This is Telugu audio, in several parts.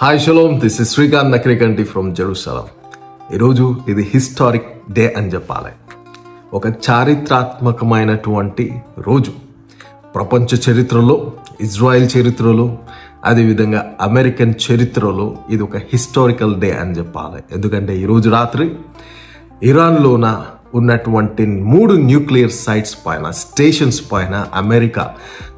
Hi shalom this is Srikanth Nakrikanti from Jerusalem ఈరోజు ఇది హిస్టారిక్ డే అని చెప్పాలి. ఒక చారిత్రాత్మకమైనటువంటి రోజు. ప్రపంచ చరిత్రలో ఇజ్రాయెల్ చరిత్రలో అదేవిధంగా అమెరికన్ చరిత్రలో ఇది ఒక హిస్టారికల్ డే అని చెప్పాలి. ఎందుకంటే ఈరోజు రాత్రి ఇరాన్లోన ఉన్నటువంటి మూడు న్యూక్లియర్ సైట్స్ పైన స్టేషన్స్ పైన అమెరికా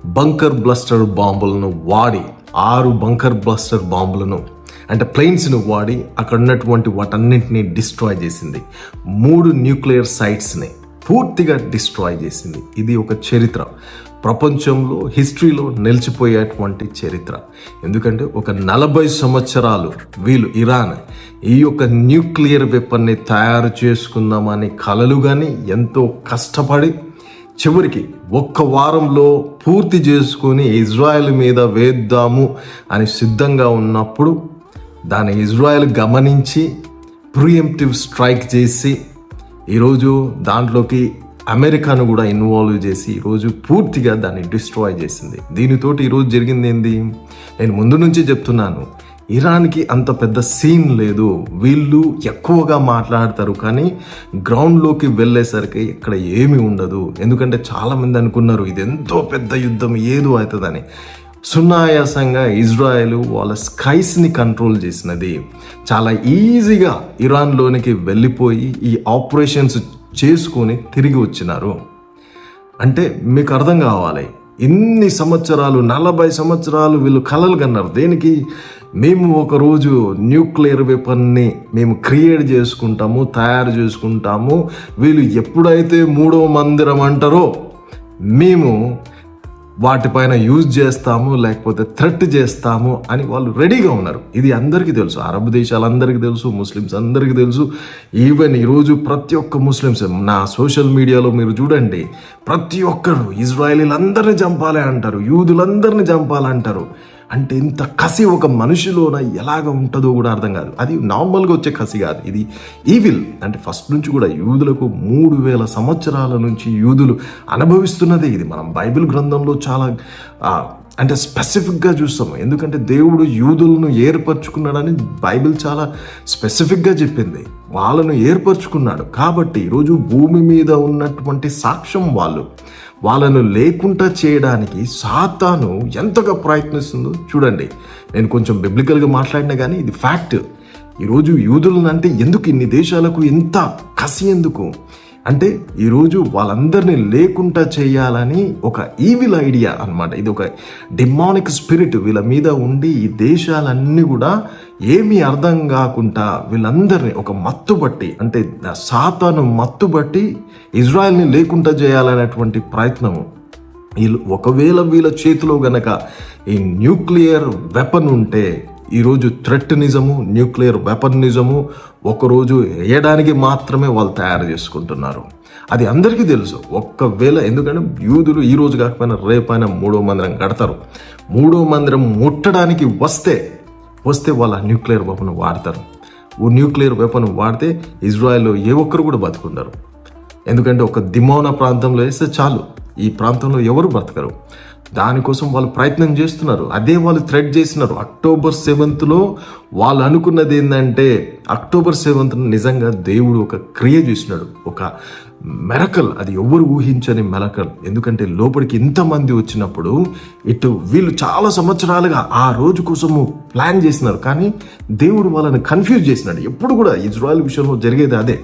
బంకర్ బ్లస్టర్ బాంబులను వాడి ఆరు బంకర్ బ్లాస్టర్ బాంబులను అంటే ప్లేన్స్ను వాడి అక్కడ ఉన్నటువంటి వాటన్నింటినీ డిస్ట్రాయ్ చేసింది. మూడు న్యూక్లియర్ సైట్స్ని పూర్తిగా డిస్ట్రాయ్ చేసింది. ఇది ఒక చరిత్ర. ప్రపంచంలో హిస్టరీలో నిలిచిపోయేటువంటి చరిత్ర. ఎందుకంటే ఒక నలభై సంవత్సరాలు వీళ్ళు ఇరాన్ ఈ యొక్క న్యూక్లియర్ వెపన్ని తయారు చేసుకుందామని కలలు కానీ ఎంతో కష్టపడి చివరికి ఒక్క వారంలో పూర్తి చేసుకొని ఇజ్రాయెల్ మీద వేద్దాము అని సిద్ధంగా ఉన్నప్పుడు దాన్ని ఇజ్రాయెల్ గమనించి ప్రియంప్టివ్ స్ట్రైక్ చేసి ఈరోజు దాంట్లోకి అమెరికాను కూడా ఇన్వాల్వ్ చేసి ఈరోజు పూర్తిగా దాన్ని డిస్ట్రాయ్ చేసింది. దీనితోటి ఈరోజు జరిగింది ఏంది? నేను ముందు నుంచి చెప్తున్నాను. ఇరాన్కి అంత పెద్ద సీన్ లేదు. వీళ్ళు ఎక్కువగా మాట్లాడతారు కానీ గ్రౌండ్లోకి వెళ్ళేసరికి ఇక్కడ ఏమీ ఉండదు. ఎందుకంటే చాలామంది అనుకున్నారు ఇది ఎంతో పెద్ద యుద్ధం ఏదో అవుతుందని. సునాయాసంగా ఇజ్రాయెల్ వాళ్ళ స్కైస్ని కంట్రోల్ చేసినది. చాలా ఈజీగా ఇరాన్లోనికి వెళ్ళిపోయి ఈ ఆపరేషన్స్ చేసుకొని తిరిగి వచ్చినారు. అంటే మీకు అర్థం కావాలి. ఇన్ని సంవత్సరాలు నలభై సంవత్సరాలు వీళ్ళు కలలు కన్నారు. దేనికి? మేము ఒకరోజు న్యూక్లియర్ వెపన్ని మేము క్రియేట్ చేసుకుంటాము తయారు చేసుకుంటాము. వీళ్ళు ఎప్పుడైతే మూడో మందిరం అంటారో మేము వాటిపైన యూజ్ చేస్తాము లేకపోతే థ్రెట్ చేస్తాము అని వాళ్ళు రెడీగా ఉన్నారు. ఇది అందరికీ తెలుసు. అరబ్ దేశాలందరికీ తెలుసు ముస్లిమ్స్ అందరికీ తెలుసు. ఈవెన్ ఈరోజు ప్రతి ఒక్క ముస్లిమ్స్ నా సోషల్ మీడియాలో మీరు చూడండి ప్రతి ఒక్కరు ఇజ్రాయలీలందరినీ చంపాలి అంటారు యూదులందరినీ చంపాలంటారు. అంటే ఇంత కసి ఒక మనిషిలోన ఎలాగ ఉంటుందో కూడా అర్థం కాదు. అది నార్మల్గా వచ్చే కసి కాదు. ఇది ఈవిల్ అంటే ఫస్ట్ నుంచి కూడా యూదులకు మూడు వేల సంవత్సరాల నుంచి యూదులు అనుభవిస్తున్నదే ఇది. మనం బైబిల్ గ్రంథంలో చాలా అంటే స్పెసిఫిక్గా చూస్తాము. ఎందుకంటే దేవుడు యూదులను ఏర్పరచుకున్నాడని బైబిల్ చాలా స్పెసిఫిక్గా చెప్పింది. వాళ్ళను ఏర్పరచుకున్నాడు. కాబట్టి ఈరోజు భూమి మీద ఉన్నటువంటి సాక్ష్యం వాళ్ళు వాళ్ళను లేకుండా చేయడానికి సాతాను ఎంతగా ప్రయత్నిస్తుందో చూడండి. నేను కొంచెం బిబ్లికల్గా మాట్లాడినా కానీ ఇది ఫ్యాక్ట్ ఈరోజు యూదులను అంటే ఎందుకు ఇన్ని దేశాలకు ఇంత కసి ఎందుకు? అంటే ఈరోజు వాళ్ళందరినీ లేకుండా చేయాలని ఒక ఈవిల్ ఐడియా అన్నమాట. ఇది ఒక డిమానిక్ స్పిరిట్ వీళ్ళ మీద ఉండి ఈ దేశాలన్నీ కూడా ఏమీ అర్థం కాకుండా వీళ్ళందరినీ ఒక మత్తు బట్టి అంటే సాతాను మత్తు బట్టి ఇజ్రాయెల్ని లేకుండా చేయాలనేటువంటి ప్రయత్నము వీళ్ళు ఒకవేళ వీళ్ళ చేతిలో గనక ఈ న్యూక్లియర్ వెపన్ ఉంటే ఈరోజు థ్రెట్ నిజము న్యూక్లియర్ వెపన్ నిజము ఒకరోజు వేయడానికి మాత్రమే వాళ్ళు తయారు చేసుకుంటున్నారు. అది అందరికీ తెలుసు. ఒక్కవేళ ఎందుకంటే యూదులు ఈ రోజు కాకపోయినా రేపైనా మూడో మందిరం కడతారు. మూడో మందిరం ముట్టడానికి వస్తే వస్తే వాళ్ళు న్యూక్లియర్ వెపన్ వాడతారు. ఓ న్యూక్లియర్ వెపన్ వాడితే ఇజ్రాయెల్లో ఏ ఒక్కరు కూడా బతుకుంటారు ఎందుకంటే ఒక దిమోన ప్రాంతంలో వేస్తే చాలు. ఈ ప్రాంతంలో ఎవరు బ్రతకరు? దానికోసం వాళ్ళు ప్రయత్నం చేస్తున్నారు. అదే వాళ్ళు థ్రెడ్ చేసినారు. అక్టోబర్ సెవెంత్లో వాళ్ళు అనుకున్నది ఏంటంటే అక్టోబర్ సెవెంత్ నిజంగా దేవుడు ఒక క్రియ చేసినాడు. ఒక మెరకల్ అది ఎవరు ఊహించని మెరకల్ ఎందుకంటే లోపలికి ఇంతమంది వచ్చినప్పుడు ఇటు వీళ్ళు చాలా సంవత్సరాలుగా ఆ రోజు కోసము ప్లాన్ చేసినారు. కానీ దేవుడు వాళ్ళని కన్ఫ్యూజ్ చేసినాడు. ఎప్పుడు కూడా ఇజ్రాయల్ విషయంలో జరిగేది అదే.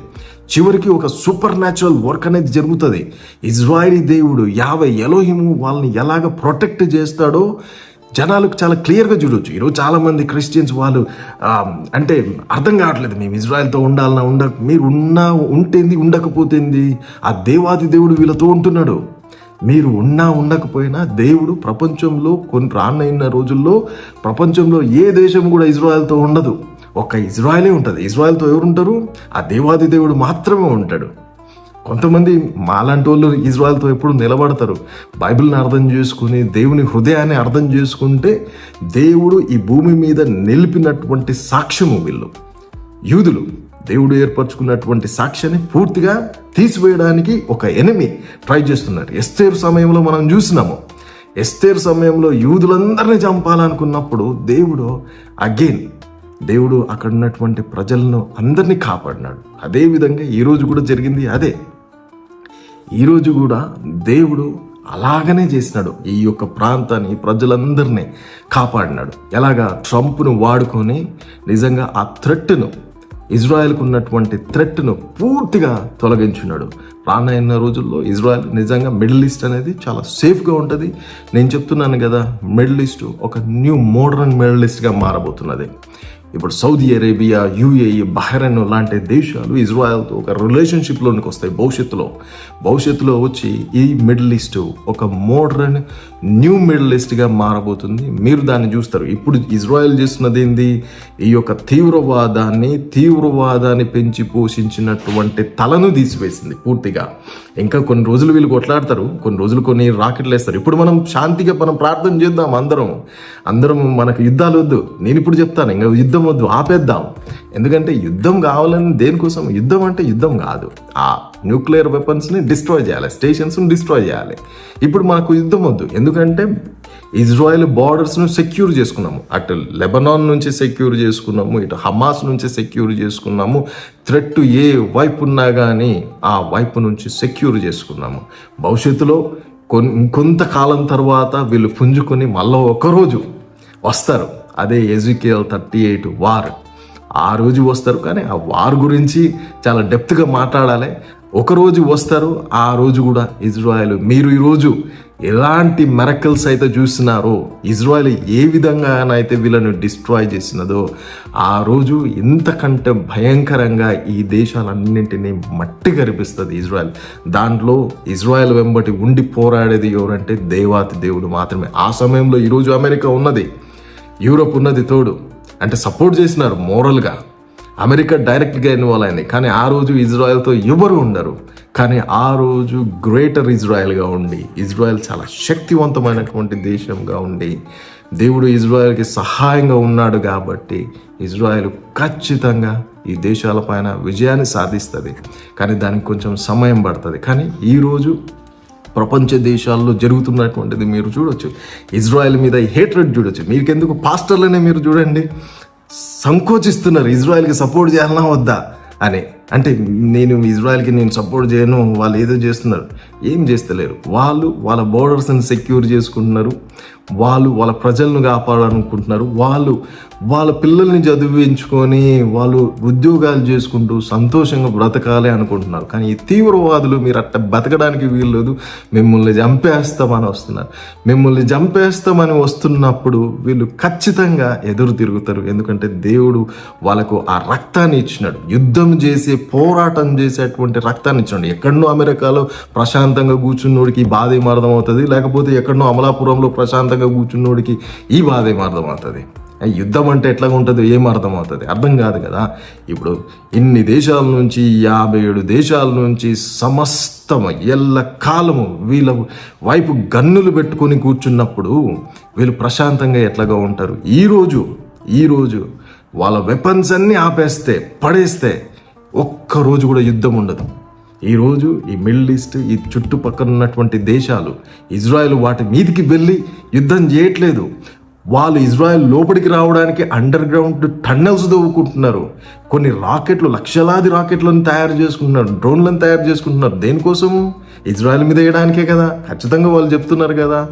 చివరికి ఒక సూపర్ న్యాచురల్ వర్క్ అనేది జరుగుతుంది. ఇజ్రాయిలీ దేవుడు యాభై ఎలోహిము వాళ్ళని ఎలాగ ప్రొటెక్ట్ చేస్తాడో జనాలకు చాలా క్లియర్గా చూడొచ్చు. ఈరోజు చాలామంది క్రిస్టియన్స్ వాళ్ళు అంటే అర్థం కావట్లేదు మేము ఇజ్రాయెల్తో ఉండాలన్నా ఉండ మీరు ఉన్నా ఉంటేంది ఉండకపోతేంది ఆ దేవాది దేవుడు వీళ్ళతో ఉంటున్నాడు. మీరు ఉన్నా ఉండకపోయినా దేవుడు ప్రపంచంలో కొన్ని రానున్న రోజుల్లో ప్రపంచంలో ఏ దేశం కూడా ఇజ్రాయెల్తో ఉండదు. ఒక ఇజ్రాయలే ఉంటుంది. ఇజ్రాయల్తో ఎవరు ఉంటారు ఆ దేవాది దేవుడు మాత్రమే ఉంటాడు. కొంతమంది మాలాంటి వాళ్ళు ఇజ్రాయల్తో ఎప్పుడు నిలబడతారు. బైబిల్ని అర్థం చేసుకుని దేవుని హృదయాన్ని అర్థం చేసుకుంటే దేవుడు ఈ భూమి మీద నిలిపినటువంటి సాక్ష్యము వీళ్ళు. యూదులు దేవుడు ఏర్పరచుకున్నటువంటి సాక్ష్యాన్ని పూర్తిగా తీసివేయడానికి ఒక ఎనిమి ట్రై చేస్తున్నారు. ఎస్తేరు సమయంలో మనం చూసినాము. ఎస్తేర్ సమయంలో యూదులందరినీ చంపాలనుకున్నప్పుడు దేవుడు అగైన్ దేవుడు అక్కడ ఉన్నటువంటి ప్రజలను అందరినీ కాపాడినాడు. అదే విధంగా ఈరోజు కూడా జరిగింది అదే. ఈరోజు కూడా దేవుడు అలాగనే చేసినాడు. ఈ యొక్క ప్రాంతాన్ని ప్రజలందరినీ కాపాడినాడు. ఎలాగా? ట్రంప్ను వాడుకొని నిజంగా ఆ థ్రెట్ను ఇజ్రాయెల్కు ఉన్నటువంటి థ్రెట్ను పూర్తిగా తొలగించున్నాడు. రానున్న రోజుల్లో ఇజ్రాయెల్ నిజంగా మిడిల్ ఈస్ట్ అనేది చాలా సేఫ్గా ఉంటుంది. నేను చెప్తున్నాను కదా మిడిల్ ఈస్ట్ ఒక న్యూ మోడర్న్ మిడిల్ ఈస్ట్గా మారబోతున్నది. ఇప్పుడు సౌదీ అరేబియా యుఏఈ బహ్రెన్ లాంటి దేశాలు ఇజ్రాయెల్తో ఒక రిలేషన్షిప్లోనికి వస్తాయి భవిష్యత్తులో. భవిష్యత్తులో వచ్చి ఈ మిడిల్ ఈస్ట్ ఒక మోడర్న్ న్యూ మిడిల్ ఈస్ట్గా మారబోతుంది. మీరు దాన్ని చూస్తారు. ఇప్పుడు ఇజ్రాయెల్ చేస్తున్నది ఏంది? ఈ యొక్క తీవ్రవాదాన్ని తీవ్రవాదాన్ని పెంచి పోషించినటువంటి తలను తీసివేసింది పూర్తిగా. ఇంకా కొన్ని రోజులు వీళ్ళు కొట్లాడతారు. కొన్ని రోజులు కొన్ని రాకెట్లు వేస్తారు. ఇప్పుడు మనం శాంతిగా మనం ప్రార్థన చేద్దాం అందరం. అందరం మనకు యుద్ధాలు వద్దు. నేను ఇప్పుడు చెప్తాను. ఇంకా యుద్ధం వద్దు ఆపేద్దాం. ఎందుకంటే యుద్ధం కావాలని దేనికోసం? యుద్ధం అంటే యుద్ధం కాదు. ఆ న్యూక్లియర్ వెపన్స్ని డిస్ట్రాయ్ చేయాలి స్టేషన్స్ని డిస్ట్రాయ్ చేయాలి. ఇప్పుడు మనకు యుద్ధం వద్దు. ఎందుకంటే ఇజ్రాయెల్ బార్డర్స్ను సెక్యూర్ చేసుకున్నాము. అటు లెబనాన్ నుంచి సెక్యూర్ చేసుకున్నాము ఇటు హమాస్ నుంచి సెక్యూర్ చేసుకున్నాము. థ్రెట్ ఏ వైపు ఉన్నా కానీ ఆ వైపు నుంచి సెక్యూర్ చేసుకున్నాము. భవిష్యత్తులో కొంతకాలం తర్వాత వీళ్ళు పుంజుకొని మళ్ళీ ఒకరోజు వస్తారు. అదే ఎజుకేల్ థర్టీ ఎయిట్ వార్. ఆ రోజు వస్తారు కానీ ఆ వార్ గురించి చాలా డెప్త్గా మాట్లాడాలి. ఒకరోజు వస్తారు ఆ రోజు కూడా ఇజ్రాయెల్. మీరు ఈరోజు ఎలాంటి మెరకల్స్ అయితే చూస్తున్నారో ఇజ్రాయెల్ ఏ విధంగానైతే వీళ్ళను డిస్ట్రాయ్ చేసినదో ఆ రోజు ఇంతకంటే భయంకరంగా ఈ దేశాలన్నింటినీ మట్టి కనిపిస్తుంది ఇజ్రాయెల్. దాంట్లో ఇజ్రాయెల్ వెంబటి ఉండి పోరాడేది ఎవరంటే దేవాతి దేవుడు మాత్రమే. ఆ సమయంలో ఈరోజు అమెరికా ఉన్నది. యూరోప్ ఉన్నది తోడు. అంటే సపోర్ట్ చేసినారు మోరల్గా. అమెరికా డైరెక్ట్గా ఇన్వాల్వ్ అయింది. కానీ ఆ రోజు ఇజ్రాయెల్తో ఎవరు ఉండరు. కానీ ఆ రోజు గ్రేటర్ ఇజ్రాయెల్గా ఉండి ఇజ్రాయెల్ చాలా శక్తివంతమైనటువంటి దేశంగా ఉండి దేవుడు ఇజ్రాయెల్కి సహాయంగా ఉన్నాడు కాబట్టి ఇజ్రాయెల్ ఖచ్చితంగా ఈ దేశాలపైన విజయాన్ని సాధిస్తుంది. కానీ దానికి కొంచెం సమయం పడుతుంది. కానీ ఈరోజు ప్రపంచ దేశాల్లో జరుగుతున్నటువంటిది మీరు చూడొచ్చు. ఇజ్రాయెల్ మీద హేట్రెడ్ చూడొచ్చు. మీకెందుకు పాస్టర్లనే మీరు చూడండి. సంకోచిస్తున్నారు. ఇజ్రాయెల్కి సపోర్ట్ చేయాలన్నా వద్దా? అని. అంటే నేను ఇజ్రాయెల్కి నేను సపోర్ట్ చేయను వాళ్ళు ఏదో చేస్తున్నారు. ఏం చేస్తలేరు. వాళ్ళు వాళ్ళ బోర్డర్స్ని సెక్యూర్ చేసుకుంటున్నారు. వాళ్ళు వాళ్ళ ప్రజలను కాపాడాలనుకుంటున్నారు. వాళ్ళు వాళ్ళ పిల్లల్ని చదివించుకొని వాళ్ళు ఉద్యోగాలు చేసుకుంటూ సంతోషంగా బ్రతకాలి అనుకుంటున్నారు. కానీ ఈ తీవ్రవాదులు మీరు అట్ట బతకడానికి వీల్లేదు. మిమ్మల్ని చంపేస్తామని వస్తున్నారు. మిమ్మల్ని చంపేస్తామని వస్తున్నప్పుడు వీళ్ళు ఖచ్చితంగా ఎదురు తిరుగుతారు. ఎందుకంటే దేవుడు వాళ్ళకు ఆ రక్తాన్ని ఇచ్చినాడు. యుద్ధం చేసే పోరాటం చేసేటువంటి రక్తాన్ని ఇచ్చినాడు. ఎక్కడనో అమెరికాలో ప్రశాంతంగా కూర్చున్నోడికి బాధ ఏం అర్థమవుతుంది? లేకపోతే ఎక్కడనో అమలాపురంలో ప్రశాంతంగా కూర్చున్నోడికి ఈ బాధ ఏం అర్థమవుతుంది? ఆ యుద్ధం అంటే ఎట్లా ఉంటుందో ఏం అర్థమవుతుంది? అర్థం కాదు కదా. ఇప్పుడు ఇన్ని దేశాల నుంచి యాభై ఏడు దేశాల నుంచి సమస్తం ఎల్ల కాలము వీళ్ళ వైపు గన్నులు పెట్టుకొని కూర్చున్నప్పుడు వీళ్ళు ప్రశాంతంగా ఎట్లాగా ఉంటారు. ఈరోజు ఈరోజు వాళ్ళ వెపన్స్ అన్నీ ఆపేస్తే పడేస్తే ఒక్క రోజు కూడా యుద్ధం ఉండదు. ఈరోజు ఈ మిడిల్ ఈస్ట్ ఈ చుట్టుపక్కల ఉన్నటువంటి దేశాలు ఇజ్రాయెల్ వాటి మీదికి వెళ్ళి యుద్ధం చేయట్లేదు. వాళ్ళు ఇజ్రాయెల్ లోపలికి రావడానికి అండర్ గ్రౌండ్ టన్నెల్స్ దవ్వుకుంటున్నారు కొన్ని రాకెట్లు లక్షలాది రాకెట్లను తయారు చేసుకుంటున్నారు డ్రోన్లను తయారు చేసుకుంటున్నారు. దేనికోసం? ఇజ్రాయెల్ మీద వేయడానికే కదా. ఖచ్చితంగా వాళ్ళు చెప్తున్నారు కదా.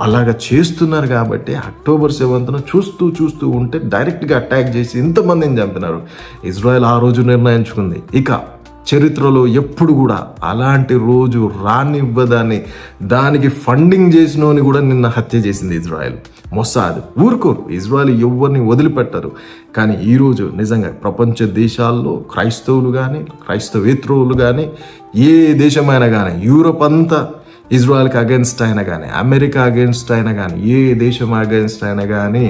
అలాగా చేస్తున్నారు కాబట్టి అక్టోబర్ సెవెంత్న చూస్తూ చూస్తూ ఉంటే డైరెక్ట్గా అటాక్ చేసి ఇంతమందిని చంపినారు. ఇజ్రాయెల్ ఆ రోజు నిర్ణయించుకుంది. ఇక చరిత్రలో ఎప్పుడు కూడా అలాంటి రోజు రానివ్వదని దానికి ఫండింగ్ చేసినోని కూడా నిన్న హత్య చేసింది ఇజ్రాయెల్. మొస్సాద్ ఊరుకోరు ఇజ్రాయెల్ ఎవరిని వదిలిపెట్టరు. కానీ ఈరోజు నిజంగా ప్రపంచ దేశాల్లో క్రైస్తవులు కానీ క్రైస్తవేత్రువులు కానీ ఏ దేశమైనా కానీ యూరోప్ అంతా ఇజ్రాయెల్కి అగెన్స్ట్ అయినా కానీ అమెరికా అగెన్స్ట్ అయినా కానీ ఏ దేశం అగెన్స్ట్ అయినా కానీ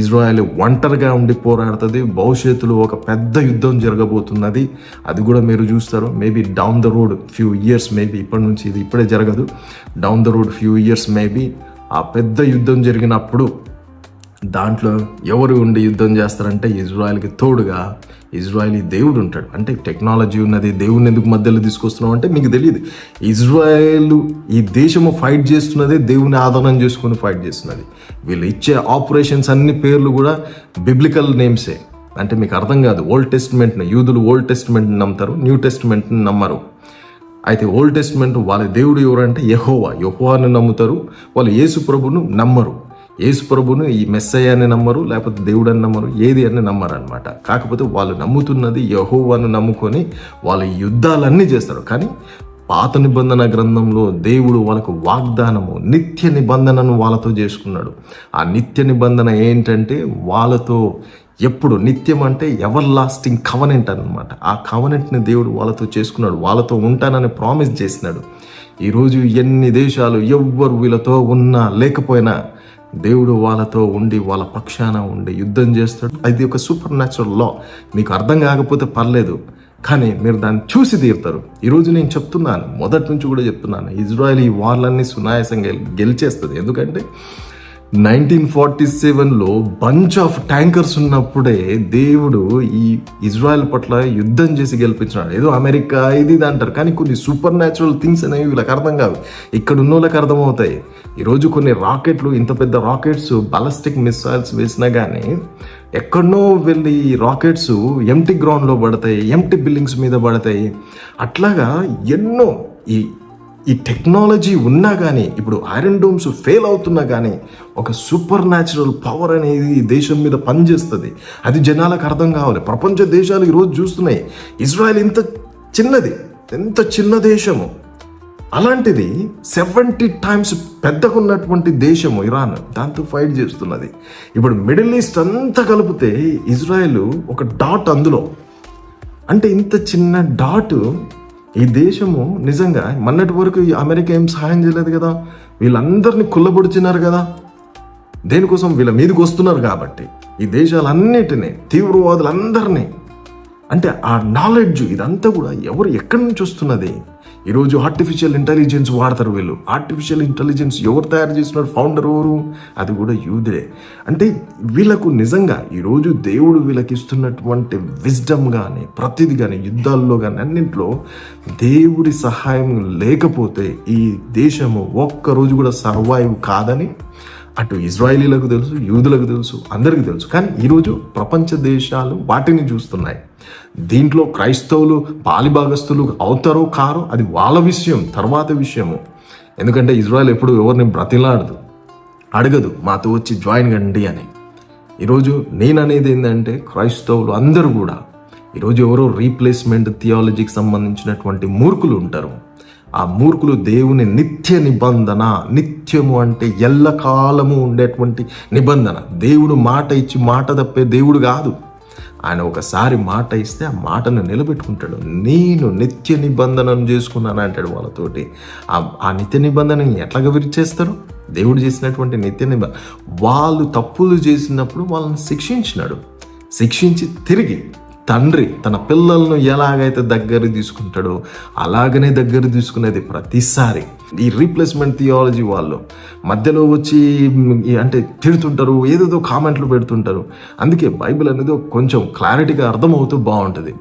ఇజ్రాయెల్ ఒంటరిగా ఉండి పోరాడుతుంది. భవిష్యత్తులో ఒక పెద్ద యుద్ధం జరగబోతున్నది. అది కూడా మీరు చూస్తారు. Maybe down the road few years maybe ఇప్పటి నుంచి ఇది ఇప్పుడే జరగదు. Down the road few years maybe ఆ పెద్ద యుద్ధం జరిగినప్పుడు దాంట్లో ఎవరు ఉండి యుద్ధం చేస్తారంటే ఇజ్రాయెల్కి తోడుగా ఇజ్రాయలీ దేవుడు ఉంటాడు. అంటే టెక్నాలజీ ఉన్నది దేవుడిని ఎందుకు మధ్యలో తీసుకొస్తున్నాం అంటే మీకు తెలియదు. ఇజ్రాయెల్ ఈ దేశము ఫైట్ చేస్తున్నదే దేవుని ఆధారం చేసుకుని ఫైట్ చేస్తున్నది. వీళ్ళు ఇచ్చే ఆపరేషన్స్ అన్ని పేర్లు కూడా బిబ్లికల్ నేమ్సే అంటే మీకు అర్థం కాదు. ఓల్డ్ టెస్ట్మెంట్ని యూదులు ఓల్డ్ టెస్ట్మెంట్ని నమ్ముతారు న్యూ టెస్ట్మెంట్ని నమ్మరు. అయితే ఓల్డ్ టెస్ట్మెంట్ వాళ్ళ దేవుడు ఎవరంటే యహోవా. యహోవాని నమ్ముతారు వాళ్ళు యేసు ప్రభును నమ్మరు. యేసు ప్రభును ఈ మెస్సయ్యాన్ని నమ్మరు లేకపోతే దేవుడు అని నమ్మరు ఏది అని నమ్మరు అనమాట కాకపోతే వాళ్ళు నమ్ముతున్నది యహోవాను నమ్ముకొని వాళ్ళ యుద్ధాలన్నీ చేస్తారు. కానీ పాత నిబంధన గ్రంథంలో దేవుడు వాళ్ళకు వాగ్దానము నిత్య నిబంధనను వాళ్ళతో చేసుకున్నాడు. ఆ నిత్య నిబంధన ఏంటంటే వాళ్ళతో ఎప్పుడు నిత్యం అంటే ఎవర్ లాస్టింగ్ కవనెంట్ అనమాట ఆ కవనెంట్ని దేవుడు వాళ్ళతో చేసుకున్నాడు వాళ్ళతో ఉంటానని ప్రామిస్ చేసినాడు. ఈరోజు ఎన్ని దేశాలు ఎవ్వరు వీళ్ళతో ఉన్నా లేకపోయినా దేవుడు వాళ్ళతో ఉండి వాళ్ళ పక్షాన ఉండి యుద్ధం చేస్తాడు. అది ఒక సూపర్ న్యాచురల్ లా మీకు అర్థం కాకపోతే పర్లేదు కానీ మీరు దాన్ని చూసి తీరుతారు. ఈరోజు నేను చెప్తున్నాను మొదటి నుంచి కూడా చెప్తున్నాను ఇజ్రాయెల్ ఈ వార్లన్నీ సునాయాసంగా గెలిచేస్తుంది. ఎందుకంటే నైన్టీన్ ఫార్టీ సెవెన్లో బంచ్ ఆఫ్ ట్యాంకర్స్ ఉన్నప్పుడే దేవుడు ఈ ఇజ్రాయెల్ పట్ల యుద్ధం చేసి గెలిపించినాడు. ఏదో అమెరికా ఇది ఇది అంటారు. కానీ కొన్ని సూపర్ న్యాచురల్ థింగ్స్ అనేవి వీళ్ళకి అర్థం కావు. ఇక్కడ ఉన్న వాళ్ళకి అర్థమవుతాయి. ఈరోజు కొన్ని రాకెట్లు ఇంత పెద్ద రాకెట్స్ బాలస్టిక్ మిసైల్స్ వేసినా కానీ ఎక్కడనో వెళ్ళి ఈ రాకెట్స్ ఎంటీ గ్రౌండ్లో పడతాయి ఎంటీ బిల్డింగ్స్ మీద పడతాయి. అట్లాగా ఎన్నో ఈ ఈ టెక్నాలజీ ఉన్నా కానీ ఇప్పుడు ఐరన్ డోమ్స్ ఫెయిల్ అవుతున్నా కానీ ఒక సూపర్ న్యాచురల్ పవర్ అనేది ఈ దేశం మీద పనిచేస్తుంది. అది జనాలకు అర్థం కావాలి. ప్రపంచ దేశాలు ఈరోజు చూస్తున్నాయి. ఇజ్రాయెల్ ఇంత చిన్నది ఎంత చిన్న దేశము. అలాంటిది సెవెంటీ టైమ్స్ పెద్దగా ఉన్నటువంటి దేశము ఇరాన్. దాంతో ఫైట్ చేస్తున్నది. ఇప్పుడు మిడిల్ ఈస్ట్ అంతా కలిపితే ఇజ్రాయెల్ ఒక డాట్ అందులో. అంటే ఇంత చిన్న డాట్ ఈ దేశము నిజంగా మొన్నటి వరకు ఈ అమెరికా ఏం సహాయం చేయలేదు కదా? వీళ్ళందరినీ కుల్లబొడిచినారు కదా? దేనికోసం వీళ్ళ మీదకి వస్తున్నారు కాబట్టి ఈ దేశాలన్నిటినీ తీవ్రవాదులందరినీ. అంటే ఆ నాలెడ్జ్ ఇదంతా కూడా ఎవరు ఎక్కడి నుంచి వస్తున్నది? ఈరోజు ఆర్టిఫిషియల్ ఇంటెలిజెన్స్ వాడతారు వీళ్ళు. ఆర్టిఫిషియల్ ఇంటెలిజెన్స్ ఎవరు తయారు చేస్తున్నారు? ఫౌండర్ ఎవరు? అది కూడా యూదే అంటే వీళ్ళకు నిజంగా ఈరోజు దేవుడు వీళ్ళకి ఇస్తున్నటువంటి విజ్డమ్ కానీ ప్రతిది కానీ యుద్ధాల్లో కానీ అన్నింటిలో దేవుడి సహాయం లేకపోతే ఈ దేశము ఒక్కరోజు కూడా సర్వైవ్ కాదని అటు ఇజ్రాయిలీలకు తెలుసు యూదులకు తెలుసు అందరికీ తెలుసు. కానీ ఈరోజు ప్రపంచ దేశాలు వాటిని చూస్తున్నాయి. దీంట్లో క్రైస్తవులు పాలిభాగస్తులు అవుతారో కారో అది వాళ్ళ విషయం తర్వాత విషయము. ఎందుకంటే ఇజ్రాయెల్ ఎప్పుడు ఎవరిని బ్రతిలాడదు అడగదు మాతో వచ్చి జాయిన్ కండి అని. ఈరోజు నేను అనేది ఏంటంటే క్రైస్తవులు అందరూ కూడా ఈరోజు ఎవరో రీప్లేస్మెంట్ థియాలజీకి సంబంధించినటువంటి మూర్ఖులు ఉంటారు. ఆ మూర్ఖులు దేవుని నిత్య నిబంధన నిత్యము అంటే ఎల్లకాలము ఉండేటువంటి నిబంధన. దేవుడు మాట ఇచ్చి మాట తప్పే దేవుడు కాదు. ఆయన ఒకసారి మాట ఇస్తే ఆ మాటను నిలబెట్టుకుంటాడు. నేను నిత్య నిబంధనను చేసుకున్నాను అంటాడు వాళ్ళతోటి. ఆ నిత్య నిబంధనని ఎట్లాగా విరిచేస్తారు? దేవుడు చేసినటువంటి నిత్య నిబంధన వాళ్ళు తప్పులు చేసినప్పుడు వాళ్ళని శిక్షించినాడు. శిక్షించి తిరిగి తండ్రి తన పిల్లలను ఎలాగైతే దగ్గర తీసుకుంటాడో అలాగనే దగ్గర తీసుకునేది ప్రతిసారి. ఈ రీప్లేస్మెంట్ థియాలజీ వాళ్ళు మధ్యలో వచ్చి అంటే తిడుతుంటారు ఏదేదో కామెంట్లు పెడుతుంటారు. అందుకే బైబిల్ అనేది కొంచెం క్లారిటీగా అర్థమవుతూ బాగుంటుంది.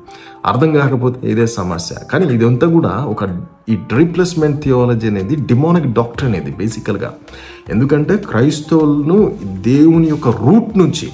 అర్థం కాకపోతే ఇదే సమస్య. కానీ ఇదంతా కూడా ఒక ఈ రీప్లేస్మెంట్ థియాలజీ అనేది డిమోనిక్ డాక్టర్ అనేది బేసికల్గా ఎందుకంటే క్రైస్తవులను దేవుని యొక్క రూట్ నుంచి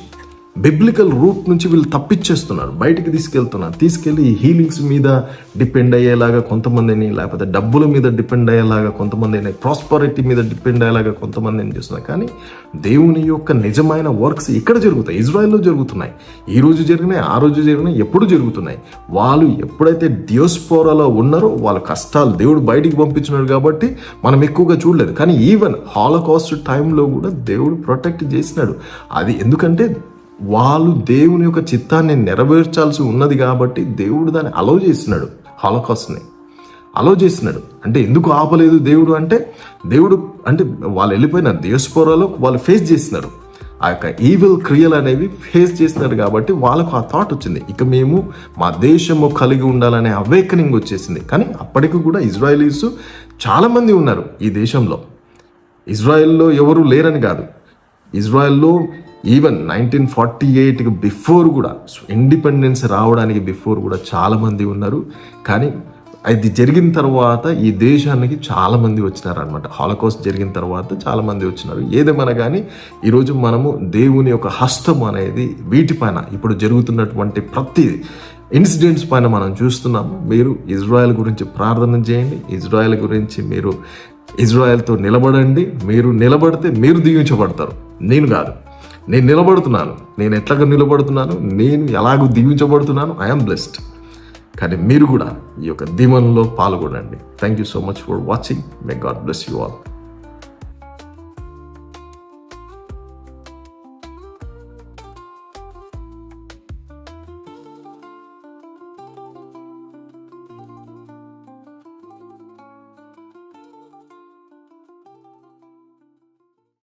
బిబ్లికల్ రూట్ నుంచి వీళ్ళు తప్పించేస్తున్నారు. బయటికి తీసుకెళ్తున్నారు. తీసుకెళ్ళి ఈ హీలింగ్స్ మీద డిపెండ్ అయ్యేలాగా కొంతమందిని లేకపోతే డబ్బుల మీద డిపెండ్ అయ్యేలాగా కొంతమందిని ప్రాస్పరిటీ మీద డిపెండ్ అయ్యేలాగా కొంతమందిని చేస్తున్నారు. కానీ దేవుని యొక్క నిజమైన వర్క్స్ ఇక్కడ జరుగుతాయి. ఇజ్రాయెల్లో జరుగుతున్నాయి. ఈ రోజు జరిగినాయి ఆ రోజు జరిగినాయి ఎప్పుడు జరుగుతున్నాయి? వాళ్ళు ఎప్పుడైతే డియోస్పోరాలో ఉన్నారో వాళ్ళ కష్టాలు దేవుడు బయటికి పంపించినాడు కాబట్టి మనం ఎక్కువగా చూడలేదు. కానీ ఈవెన్ హాలకాస్ట్ టైంలో కూడా దేవుడు ప్రొటెక్ట్ చేసినాడు. అది ఎందుకంటే వాళ్ళు దేవుని యొక్క చిత్తాన్ని నెరవేర్చాల్సి ఉన్నది కాబట్టి దేవుడు దాన్ని అలో చేసినాడు హాలోకాస్ట్ని అలో చేసినాడు అంటే ఎందుకు ఆపలేదు దేవుడు అంటే దేవుడు అంటే వాళ్ళు వెళ్ళిపోయిన దేశపోరాలో వాళ్ళు ఫేస్ చేసినారు ఆ యొక్క ఈవిల్ క్రియలు అనేవి ఫేస్ చేస్తున్నారు కాబట్టి వాళ్ళకు ఆ థాట్ వచ్చింది. ఇక మేము మా దేశము కలిగి ఉండాలనే అవేకనింగ్ వచ్చేసింది. కానీ అప్పటికి కూడా ఇజ్రాయలీస్ చాలామంది ఉన్నారు ఈ దేశంలో. ఇజ్రాయెల్లో ఎవరు లేరని కాదు. ఇజ్రాయెల్లో ఈవెన్ నైన్టీన్ ఫార్టీ ఎయిట్కి బిఫోర్ కూడా ఇండిపెండెన్స్ రావడానికి బిఫోర్ కూడా చాలామంది ఉన్నారు. కానీ అది జరిగిన తర్వాత ఈ దేశానికి చాలామంది వచ్చినారనమాట హాలకోస్ట్ జరిగిన తర్వాత చాలామంది వచ్చినారు. ఏదేమైనా కానీ ఈరోజు మనము దేవుని యొక్క హస్తం అనేది వీటిపైన ఇప్పుడు జరుగుతున్నటువంటి ప్రతి ఇన్సిడెంట్స్ పైన మనం చూస్తున్నాము మీరు ఇజ్రాయెల్ గురించి ప్రార్థన చేయండి. ఇజ్రాయెల్ గురించి మీరు ఇజ్రాయెల్తో నిలబడండి. మీరు నిలబడితే మీరు దీవించబడతారు. నేను కాదు. నేను నిలబడుతున్నాను. నేను ఎట్లాగ నిలబడుతున్నాను? నేను ఎలాగో దీవించబడుతున్నాను? ఐఎమ్ బ్లెస్డ్ కానీ మీరు కూడా ఈ యొక్క దీవెనలో పాల్గొనండి. Thank you so much for watching may God bless you all